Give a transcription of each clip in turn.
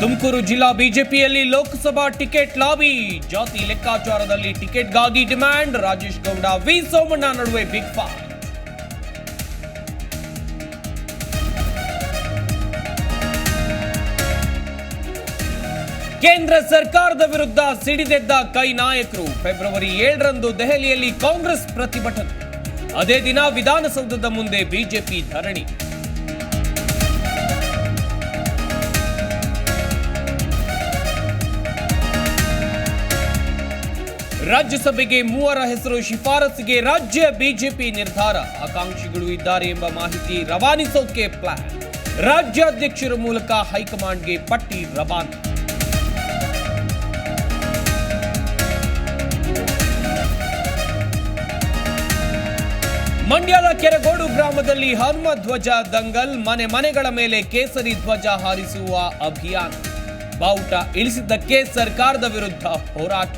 ತುಮಕೂರು ಜಿಲ್ಲಾ ಬಿಜೆಪಿಯಲ್ಲಿ Lok Sabha ticket lobby. ಜಾತಿ ಲೆಕ್ಕಾಚಾರದಲ್ಲಿ ಟಿಕೆಟ್ಗಾಗಿ ಡಿಮ್ಯಾಂಡ್. ರಾಜೇಶ್ ಗೌಡ, ವಿ. ಸೋಮಣ್ಣ ನಡುವೆ ಬಿಗ್ ಫಾ ಕೇಂದ್ರ ಸರ್ಕಾರದ ವಿರುದ್ಧ ಸಿಡಿದೆದ್ದ ಕೈ ನಾಯಕರು ಫೆಬ್ರವರಿ ಏಳರಂದು ದೆಹಲಿಯಲ್ಲಿ ಕಾಂಗ್ರೆಸ್ ಪ್ರತಿಭಟನೆ. ಅದೇ ದಿನ ವಿಧಾನಸೌಧದ ಮುಂದೆ ಬಿಜೆಪಿ ಧರಣಿ. ರಾಜ್ಯಸಭೆಗೆ ಮೂವರ ಹೆಸರು ಶಿಫಾರಸಿಗೆ ರಾಜ್ಯ ಬಿಜೆಪಿ ನಿರ್ಧಾರ. ಆಕಾಂಕ್ಷಿಗಳು ಇದ್ದಾರೆ ಎಂಬ ಮಾಹಿತಿ ರವಾನಿಸೋಕೆ ಪ್ಲಾನ್. ರಾಜ್ಯಾಧ್ಯಕ್ಷರ ಮೂಲಕ ಹೈಕಮಾಂಡ್ಗೆ ಪಟ್ಟಿ ರವಾನೆ. ಮಂಡ್ಯದ ಕೆರೆಗೋಡು ಗ್ರಾಮದಲ್ಲಿ ಹನುಮ ಧ್ವಜ ದಂಗಲ್ ಮನೆ ಮನೆಗಳ ಮೇಲೆ ಕೇಸರಿ ಧ್ವಜ ಹಾರಿಸುವ ಅಭಿಯಾನ. ಬಾವುಟ ಇಳಿಸಿದ್ದಕ್ಕೆ ಸರ್ಕಾರದ ವಿರುದ್ಧ ಹೋರಾಟ.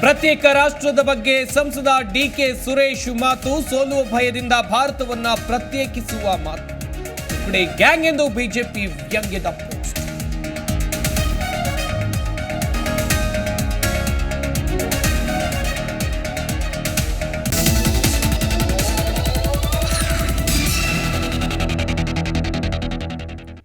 ಪ್ರತ್ಯೇಕ ರಾಷ್ಟ್ರದ ಬಗ್ಗೆ ಸಂಸದ ಡಿಕೆ ಸುರೇಶ್ ಮಾತು ಸೋಲುವ ಭಯದಿಂದ ಭಾರತವನ್ನ ಪ್ರತ್ಯೇಕಿಸುವ ಮಾತು. ಗ್ಯಾಂಗ್ ಎಂದು ಬಿಜೆಪಿ ವ್ಯಂಗ್ಯದ